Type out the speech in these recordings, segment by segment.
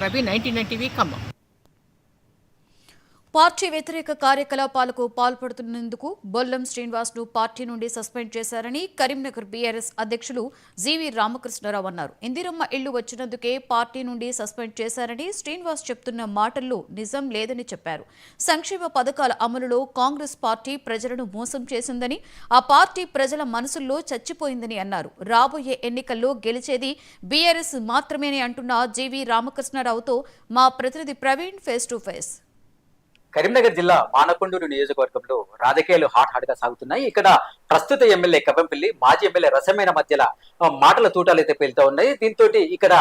Ravi ninety nine TV Khammam party వ్యతిరేక కార్యకలాపాలకు పాల్పడుతున్నందుకు బొల్లం శ్రీనివాస్ను పార్టీ నుండి సస్పెండ్ చేశారని కరీంనగర్ బీఆర్ఎస్ అధ్యక్షులు జీవి రామకృష్ణారావు అన్నారు. ఇందిరమ్మ ఇళ్ళు వచ్చినందుకే పార్టీ నుండి సస్పెండ్ చేశారని శ్రీనివాస్ చెప్తున్న మాటల్లో నిజం లేదని చెప్పారు. సంక్షేమ పథకాల అమలులో కాంగ్రెస్ పార్టీ ప్రజలను మోసం చేసిందని ఆ పార్టీ ప్రజల మనసుల్లో చచ్చిపోయిందని అన్నారు. రాబోయే ఎన్నికల్లో గెలిచేది బీఆర్ఎస్ మాత్రమేనే అంటున్న జీవి రామకృష్ణారావుతో మా ప్రతినిధి Praveen face to face. Karimnagar జిల్లా మానకొండూరు నియోజకవర్గంలో రాజకీయాలు హాట్ హాట్గా సాగుతున్నాయి. ఇక్కడ ప్రస్తుత ఎమ్మెల్యే కవ్వంపల్లి మాజీ ఎమ్మెల్యే రసమైన మధ్యలో మాటల తూటాలు అయితే పేలుతూ ఉన్నాయి. దీంతో ఇక్కడ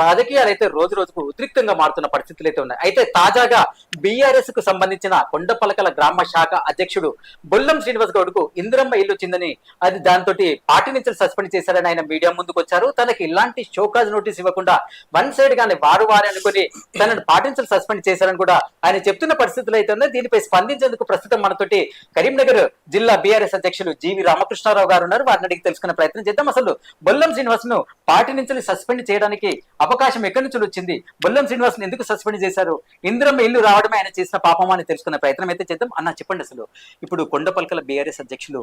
రాజకీయాలు అయితే రోజు రోజుకు ఉద్రిక్తంగా మారుతున్న పరిస్థితులు అయితే ఉన్నాయి. అయితే తాజాగా బీఆర్ఎస్కు సంబంధించిన కొండపలకల గ్రామ శాఖ అధ్యక్షుడు బొల్లం శ్రీనివాస్ గౌడ్కు ఇందిరమ్మ ఇల్లు వచ్చిందని అది దాంతో పార్టీ నుంచి సస్పెండ్ చేశారని ఆయన మీడియా ముందుకు వచ్చారు. తనకి ఇలాంటి షోకాజ్ నోటీస్ ఇవ్వకుండా వన్ సైడ్ గానే వారు వారే అనుకుని తనను పార్టీ నుంచి సస్పెండ్ చేశారని కూడా ఆయన చెప్తున్న పరిస్థితులు ఉన్నాయి దీనిపై స్పందించేందుకు ప్రస్తుతం మనతోటి కరీంనగర్ జిల్లా బీఆర్ఎస్ అధ్యక్షులు జీవి రామకృష్ణారావు గారు ఉన్నారు. వారిని అడిగి తెలుసుకునే ప్రయత్నం చేద్దాం. అసలు బొల్లం శ్రీనివాస్ను పార్టీ నుంచి సస్పెండ్ చేయడానికి అవకాశం ఎక్కడి నుంచి వచ్చింది? బొల్లం శ్రీనివాస్ ఎందుకు సస్పెండ్ చేశారు? ఇందిరమ్మ ఇల్లు రావడమే ఆయన చేసిన పాపమా అని తెలుసుకునే ప్రయత్నం అయితే చేద్దాం. అన్న చెప్పండి అసలు. ఇప్పుడు కొండపల్కల బీఆర్ఎస్ అధ్యక్షులు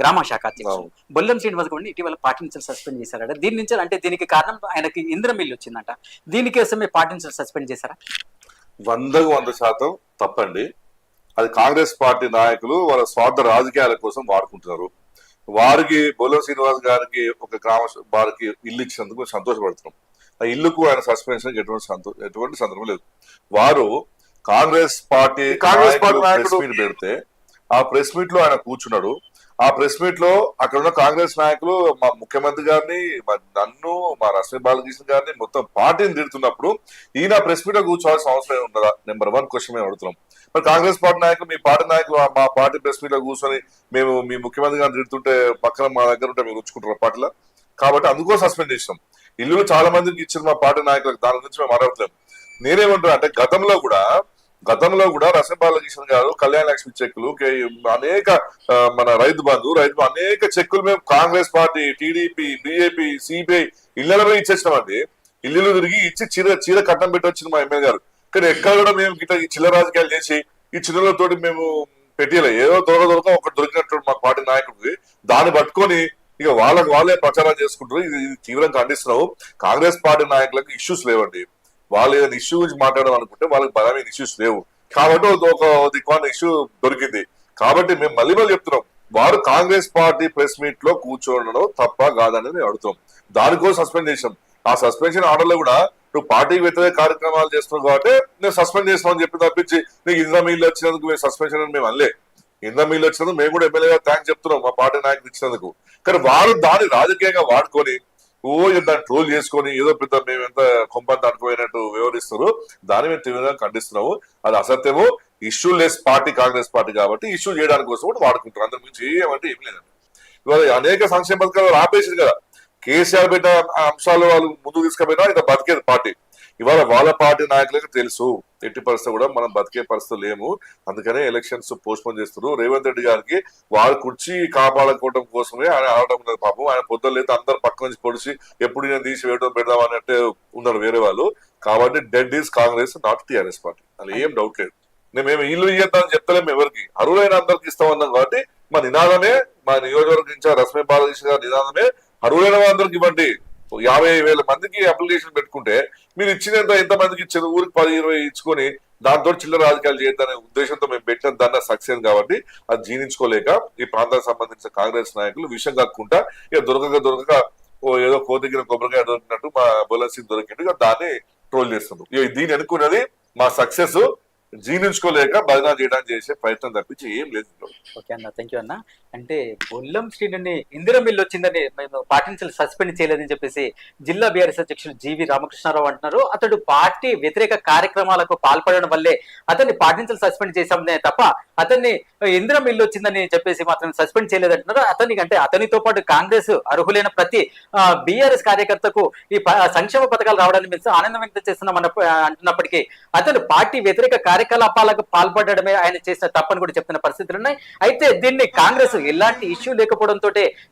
గ్రామ శాఖ అధ్యక్షులు బొల్లం శ్రీనివాస్ కూడా ఇటీవల పార్టీ నుంచి సస్పెండ్ చేశారట. దీని నుంచి అంటే దీనికి కారణం ఆయనకి ఇందిరమ్మ ఇల్లు వచ్చిందంట. దీనికోసమే పార్టీ నుంచి సస్పెండ్ చేశారా? వందకు వంద శాతం తప్పండి. అది కాంగ్రెస్ పార్టీ నాయకులు వాళ్ళ స్వార్థ రాజకీయాల కోసం వాడుకుంటున్నారు. వారికి బొల్లం శ్రీనివాస్ గారికి ఒక గ్రామ వారికి ఇల్లు ఇచ్చినందుకు సంతోషపడుతున్నాం. ఆ ఇల్లుకు ఆయన సస్పెన్షన్ ఎటువంటి సంతో ఎటువంటి సందర్భం లేదు. వారు Congress party Congress party press నాయకుడు- మీట్ పెడితే ఆ ప్రెస్ మీట్లో ఆయన కూర్చున్నాడు. ఆ ప్రెస్ మీట్లో అక్కడ ఉన్న కాంగ్రెస్ నాయకులు మా ముఖ్యమంత్రి గారిని మా నన్ను మా రశ్మి బాలకృష్ణ గారిని మొత్తం పార్టీని తిడుతున్నప్పుడు ఈయన ప్రెస్ మీట్లో కూర్చోవాల్సిన అవసరం ఉండదా? నెంబర్ వన్ క్వశ్చన్ మేము అడుగుతున్నాం. మరి కాంగ్రెస్ పార్టీ నాయకులు మీ పార్టీ నాయకులు మా పార్టీ ప్రెస్ మీట్లో కూర్చొని మేము మీ ముఖ్యమంత్రి గారిని తిడుతుంటే పక్కన మా దగ్గర ఉంటే మీరు ఉంచుకుంటారు పార్టీలో? కాబట్టి అందుకో సస్పెండ్ చేసినాం. ఇల్లు చాలా మందికి ఇచ్చిన మా పార్టీ నాయకులకు దాని గురించి మేము అడగట్లేము నేనేమంటున్నా అంటే గతంలో కూడా గతంలో కూడా రసబాలకృష్ణ గారు కళ్యాణ లక్ష్మి చెక్కులు అనేక మన రైతు బంధు రైతు అనేక చెక్కులు మేము Congress party TDP BJP CPI ఇళ్ళలో ఇచ్చేసినామండి. ఇల్లు తిరిగి ఇచ్చి చీర చీర కట్టం పెట్టి వచ్చింది మా ఎమ్మెల్యే గారు. కానీ ఎక్కడ కూడా మేము గిట్ట ఈ చిల్ల రాజకీయాలు చేసి ఈ చిల్లలతోటి మేము పెట్టియలే. ఏదో దొరక దొరక ఒకటి దొరికినట్టు మా పార్టీ నాయకుడికి దాన్ని పట్టుకొని ఇక వాళ్ళకి వాళ్ళే ప్రచారం చేసుకుంటారు ఇది ఇది తీవ్రంగా ఖండిస్తున్నావు కాంగ్రెస్ పార్టీ నాయకులకు ఇష్యూస్ లేవండి. వాళ్ళు ఏదైనా ఇష్యూ గురించి మాట్లాడడం అనుకుంటే వాళ్ళకి బలమైన ఇష్యూస్ లేవు. కాబట్టి ఒక- ఒక దిక్కున ఇష్యూ దొరికింది. కాబట్టి మేము మళ్ళీ మళ్ళీ చెప్తున్నాం. వారు కాంగ్రెస్ పార్టీ ప్రెస్ మీట్లో కూర్చోవడం తప్ప కాదని మేము అడుగుతాం. దానికోసం సస్పెండ్ చేసాం ఆ సస్పెన్షన్ ఆర్డర్లో కూడా నువ్వు పార్టీ వ్యతిరేక కార్యక్రమాలు చేస్తున్నావు కాబట్టి నేను సస్పెండ్ చేస్తాం అని చెప్పి తప్పించి నీకు ఇంద్ర మీల్ వచ్చినందుకు మేము సస్పెన్షన్ అని మేము అనలే. ఇంద్ర మీళ్ళు వచ్చినందుకు మేము కూడా ఎమ్మెల్యేగా థ్యాంక్స్ చెప్తున్నాం మా పార్టీ నాయకులు ఇచ్చినందుకు. కానీ వారు దాన్ని రాజకీయంగా వాడుకొని ఓ దాన్ని ట్రోల్ చేసుకొని ఏదో పెద్ద మేము ఎంత కొంపని దాటుకుపోయినట్టు వివరిస్తారు. దాని మీద తీవ్రంగా ఖండిస్తున్నాము. అది అసత్యము. Issue less party Congress party కాబట్టి ఇష్యూ చేయడానికి కోసం కూడా వాడుకుంటారు. అందరి గురించి ఏమంటే ఏం లేదండి. ఇవాళ అనేక సంక్షేమ పథకాలు ఆపేసింది కదా. కేసీఆర్ పెట్టిన అంశాలు వాళ్ళు ముందుకు తీసుకుపోయినా ఇంకా బతికేది పార్టీ. ఇవాళ వాళ్ళ పార్టీ నాయకులకు తెలుసు. ఎట్టి పరిస్థితి కూడా మనం బతికే పరిస్థితి లేము అందుకనే ఎలక్షన్స్ పోస్ట్ పోన్ చేస్తున్నారు. రేవంత్ రెడ్డి గారికి వాళ్ళ కుర్చీ కాపాడుకోవడం కోసమే ఆయన ఆడటం ఉన్నది పాపం. ఆయన పొద్దున్న లేదు అందరు పక్క నుంచి పొడిచి ఎప్పుడు నేను తీసి వేయడం పెడదాం అన్నట్టే ఉన్నారు వేరే వాళ్ళు. కాబట్టి dead is Congress not TRS party. అది ఏం డౌట్ లేదు. నేను మేము ఇల్లు ఇయ్యద్దని చెప్తలేము ఎవరికి. అరువులైన అందరికి ఇస్తామన్నాం కాబట్టి మా నినాదమే మా నియోజకవర్గం ఇన్ఛార్జ్ రశ్మి బాలకృష్ణ గారి నినాదమే అరువులైన అందరికి ఇవ్వండి. యాభై వేల మందికి అప్లికేషన్ పెట్టుకుంటే మీరు ఇచ్చినంత ఎంత మందికి ఇచ్చారు? ఊరికి పది ఇరవై ఇచ్చుకొని దాంతో చిల్లర రాజకీయాలు చేయొద్దనే ఉద్దేశంతో మేము పెట్టిన దాన్ని సక్సెస్ కాబట్టి అది జీర్ణించుకోలేక ఈ ప్రాంతానికి సంబంధించిన కాంగ్రెస్ నాయకులు విషయం కాకుండా ఇక దొరకక దొరకక ఓ ఏదో కోతికిన కొబ్బరికాయ దొరికినట్టు మా బులసింగ్ దొరికినట్టు దాన్ని ట్రోల్ చేస్తున్నారు. ఇక దీన్ని అనుకున్నది మా సక్సెస్ జీర్ణించుకోలేక బదనా చేయడానికి చేసే ప్రయత్నం తప్పించి ఏం లేదు ఓకే అన్న థ్యాంక్ యూ అన్న. అంటే బొల్లం శ్రీని ఇందిరా మిల్లు వచ్చిందని మేము పార్టీ నుంచి సస్పెండ్ చేయలేదని చెప్పేసి జిల్లా బీఆర్ఎస్ అధ్యక్షులు జీవి రామకృష్ణారావు అంటున్నారు. అతడు పార్టీ వ్యతిరేక కార్యక్రమాలకు పాల్పడడం వల్లే అతన్ని పార్టీ నుంచి సస్పెండ్ చేశామనే తప్ప అతన్ని ఇందిరా మిల్లు వచ్చిందని చెప్పేసి మాత్రం సస్పెండ్ చేయలేదంటున్నారు. అతనికి అంటే అతనితో పాటు కాంగ్రెస్ అర్హులైన ప్రతి బీఆర్ఎస్ కార్యకర్తకు ఈ సంక్షేమ పథకాలు రావడానికి మేము ఆనందం వ్యక్తం చేస్తున్నాం అంటున్నప్పటికీ అతను పార్టీ వ్యతిరేక కార్యకలాపాలకు పాల్పడడమే ఆయన చేసిన తప్పని కూడా చెప్తున్న పరిస్థితులు ఉన్నాయి. అయితే దీన్ని కాంగ్రెస్ ఎలాంటి ఇష్యూ లేకపోవడంతో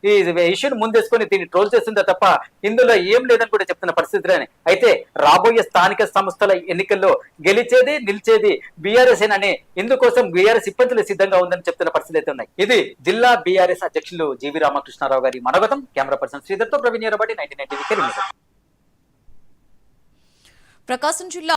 ఈ ఇష్యూని ముందేసుకొని దీన్ని ట్రోల్ చేస్తుందో తప్ప ఇందులో ఏం లేదని కూడా చెప్తున్న పరిస్థితులని అయితే రాబోయే స్థానిక సంస్థల ఎన్నికల్లో గెలిచేది నిలిచేది బీఆర్ఎస్ అని ఇందుకోసం బీఆర్ఎస్ ఇబ్బందులు సిద్ధంగా ఉందని చెప్తున్న పరిస్థితులు అయితే ఉన్నాయి. ఇది జిల్లా బీఆర్ఎస్ అధ్యక్షులు జీవి రామకృష్ణారావు గారి మనోగతం కెమెరా పర్సన్ శ్రీధర్తో ప్రవీణ్ ఎరబడి నైన్టీ నైన్టీ ప్రకాశం జిల్లా